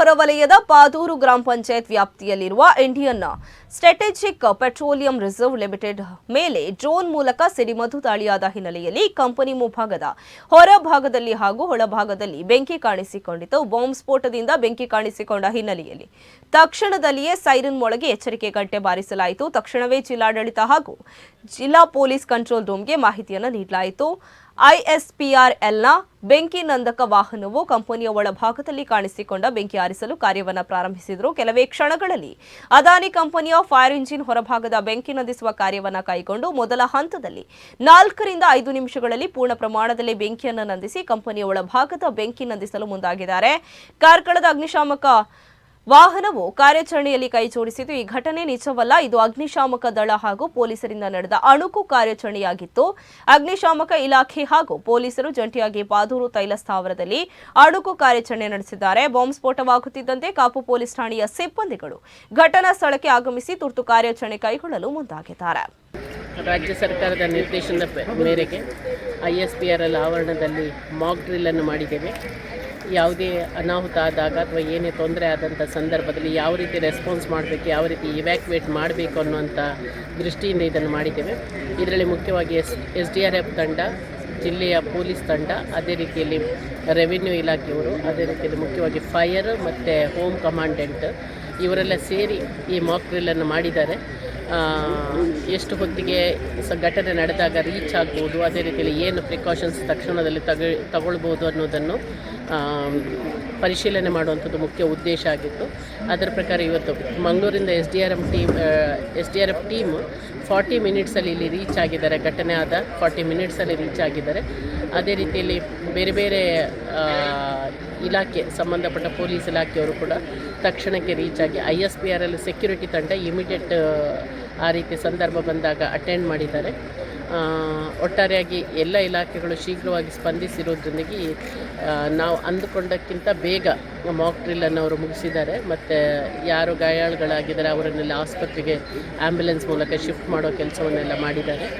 ಹೊರವಲಯದ ಪಾದೂರು ಗ್ರಾಮ ಪಂಚಾಯತ್ ವ್ಯಾಪ್ತಿಯಲ್ಲಿರುವ Indian strategic petroleum reserve limited ಮೇಲೆ ಡ್ರೋನ್ ಮೂಲಕ ಸಿಡಿಮದ್ದು ದಾಳಿಯಾದ ಹಿನ್ನೆಲೆಯಲ್ಲಿ ಕಂಪನಿ ಮುಂಭಾಗದ ಹೊರಭಾಗದಲ್ಲಿ ಹಾಗೂ ಒಳಭಾಗದಲ್ಲಿ ಬೆಂಕಿ ಕಾಣಿಸಿಕೊಂಡಿತು ಬಾಂಬ್ ಸ್ಫೋಟದಿಂದ ಬೆಂಕಿ ಕಾಣಿಸಿಕೊಂಡ ಹಿನ್ನೆಲೆಯಲ್ಲಿ ತಕ್ಷಣದಲ್ಲಿಯೇ ಸೈರನ್ ಮೊಳಗೆ ಎಚ್ಚರಿಕೆ ಗಂಟೆ ಬಾರಿಸಲಾಯಿತು. ತಕ್ಷಣವೇ ಜಿಲ್ಲಾಡಳಿತ ಹಾಗೂ ಜಿಲ್ಲಾ ಪೊಲೀಸ್ ಕಂಟ್ರೋಲ್ ರೂಮ್ಗೆ ಮಾಹಿತಿಯನ್ನು ನೀಡಲಾಯಿತು. ಐಎಸ್ಪಿಆರ್ಎಲ್ನ ಬೆಂಕಿ ನಂದಕ ವಾಹನವು ಕಂಪನಿಯ ಒಳಭಾಗದಲ್ಲಿ ಕಾಣಿಸಿಕೊಂಡ ಬೆಂಕಿ ಆರಿಸಲು ಕಾರ್ಯವನ್ನು ಪ್ರಾರಂಭಿಸಿದರು. ಕೆಲವೇ ಕ್ಷಣಗಳಲ್ಲಿ ಅದಾನಿ ಕಂಪನಿಯ ಫೈರ್ ಇಂಜಿನ್ ಹೊರಭಾಗದ ಬೆಂಕಿ ನಂದಿಸುವ ಕಾರ್ಯವನ್ನು ಕೈಗೊಂಡು ಮೊದಲ ಹಂತದಲ್ಲಿ ನಾಲ್ಕರಿಂದ ಐದು ನಿಮಿಷಗಳಲ್ಲಿ ಪೂರ್ಣ ಪ್ರಮಾಣದಲ್ಲಿ ಬೆಂಕಿಯನ್ನು ನಂದಿಸಿ ಕಂಪನಿಯ ಒಳಭಾಗದ ಬೆಂಕಿ ನಂದಿಸಲು ಮುಂದಾಗಿದ್ದಾರೆ. ಕಾರ್ಕಳದ ಅಗ್ನಿಶಾಮಕ ವಾಹನವು ಕಾರ್ಯಾಚರಣೆಯಲ್ಲಿ ಕೈ ಜೋಡಿಸಿದ್ದು, ಈ ಘಟನೆ ನಿಜವಲ್ಲ. ಇದು ಅಗ್ನಿಶಾಮಕ ದಳ ಹಾಗೂ ಪೊಲೀಸರಿಂದ ನಡೆದ ಅಣುಕು ಕಾರ್ಯಾಚರಣೆಯಾಗಿತ್ತು. ಅಗ್ನಿಶಾಮಕ ಇಲಾಖೆ ಹಾಗೂ ಪೊಲೀಸರು ಜಂಟಿಯಾಗಿ ಪಾದೂರು ತೈಲ ಸ್ಥಾವರದಲ್ಲಿ ಅಣುಕು ಕಾರ್ಯಾಚರಣೆ ನಡೆಸಿದ್ದಾರೆ. ಬಾಂಬ್ ಸ್ಫೋಟವಾಗುತ್ತಿದ್ದಂತೆ ಕಾಪು ಪೊಲೀಸ್ ಠಾಣೆಯ ಸಿಬ್ಬಂದಿಗಳು ಘಟನಾ ಸ್ಥಳಕ್ಕೆ ಆಗಮಿಸಿ ತುರ್ತು ಕಾರ್ಯಾಚರಣೆ ಕೈಗೊಳ್ಳಲು ಮುಂದಾಗಿದ್ದಾರೆ. ರಾಜ್ಯ ಸರ್ಕಾರದ ನಿರ್ದೇಶನದ ಮೇರೆಗೆ I S P R L ಆವರಣದಲ್ಲಿ ಮಾಕ್ ಡ್ರಿಲ್ಲನ್ನು ಮಾಡಿದ್ದೇವೆ. ಯಾವುದೇ ಅನಾಹುತ ಆದಾಗ ಅಥವಾ ಏನೇ ತೊಂದರೆ ಆದಂಥ ಸಂದರ್ಭದಲ್ಲಿ ಯಾವ ರೀತಿ ರೆಸ್ಪಾನ್ಸ್ ಮಾಡಬೇಕು, ಯಾವ ರೀತಿ ಇವ್ಯಾಕ್ಯುವೇಟ್ ಮಾಡಬೇಕು ಅನ್ನುವಂಥ ದೃಷ್ಟಿಯಿಂದ ಇದನ್ನು ಮಾಡಿದ್ದೇವೆ. ಇದರಲ್ಲಿ ಮುಖ್ಯವಾಗಿ S S D R F ತಂಡ, ಜಿಲ್ಲೆಯ ಪೊಲೀಸ್ ತಂಡ, ಅದೇ ರೀತಿಯಲ್ಲಿ ರೆವಿನ್ಯೂ ಇಲಾಖೆಯವರು, ಅದೇ ರೀತಿಯಲ್ಲಿ ಮುಖ್ಯವಾಗಿ ಫೈರ್ ಮತ್ತು ಹೋಮ್ ಕಮಾಂಡೆಂಟ್ ಇವರೆಲ್ಲ ಸೇರಿ ಈ ಮಾಕ್ ಡ್ರಿಲ್ಲನ್ನು ಮಾಡಿದ್ದಾರೆ. ಎಷ್ಟು ಹೊತ್ತಿಗೆ ಘಟನೆ ನಡೆದಾಗ ರೀಚ್ ಆಗ್ಬೋದು, ಅದೇ ರೀತಿಯಲ್ಲಿ ಏನು ಪ್ರಿಕಾಷನ್ಸ್ ತಕ್ಷಣದಲ್ಲಿ ತಗ, ತಗೊಳ್ಬೋದು ಅನ್ನೋದನ್ನು ಪರಿಶೀಲನೆ ಮಾಡುವಂಥದ್ದು ಮುಖ್ಯ ಉದ್ದೇಶ ಆಗಿತ್ತು. ಅದರ ಪ್ರಕಾರ ಇವತ್ತು ಮಂಗಳೂರಿಂದ S D R M team S D R F team forty ಮಿನಿಟ್ಸಲ್ಲಿ ಇಲ್ಲಿ ರೀಚ್ ಆಗಿದ್ದಾರೆ. ಘಟನೆ ಆದ ಫಾರ್ಟಿ ಮಿನಿಟ್ಸಲ್ಲಿ ರೀಚ್ ಆಗಿದ್ದಾರೆ. ಅದೇ ರೀತಿಯಲ್ಲಿ ಬೇರೆ ಬೇರೆ ಇಲಾಖೆ, ಸಂಬಂಧಪಟ್ಟ ಪೊಲೀಸ್ ಇಲಾಖೆಯವರು ಕೂಡ ತಕ್ಷಣಕ್ಕೆ ರೀಚ್ ಆಗಿ I S P R L security ತಂಡ ಇಮಿಡಿಯೇಟ್ ಆ ರೀತಿ ಸಂದರ್ಭ ಬಂದಾಗ ಅಟೆಂಡ್ ಮಾಡಿದ್ದಾರೆ. ಒಟ್ಟಾರೆಯಾಗಿ ಎಲ್ಲ ಇಲಾಖೆಗಳು ಶೀಘ್ರವಾಗಿ ಸ್ಪಂದಿಸಿರೋದ್ರೊಂದಿಗೆ ನಾವು ಅಂದುಕೊಂಡಕ್ಕಿಂತ ಬೇಗ ಮಾಕ್ ಡ್ರಿಲ್ಲನ್ನು ಅವರು ಮುಗಿಸಿದ್ದಾರೆ. ಮತ್ತು ಯಾರು ಗಾಯಾಳುಗಳಾಗಿದ್ದಾರೆ ಅವರನ್ನೆಲ್ಲ ಆಸ್ಪತ್ರೆಗೆ ಆ್ಯಂಬುಲೆನ್ಸ್ ಮೂಲಕ ಶಿಫ್ಟ್ ಮಾಡೋ ಕೆಲಸವನ್ನೆಲ್ಲ ಮಾಡಿದ್ದಾರೆ.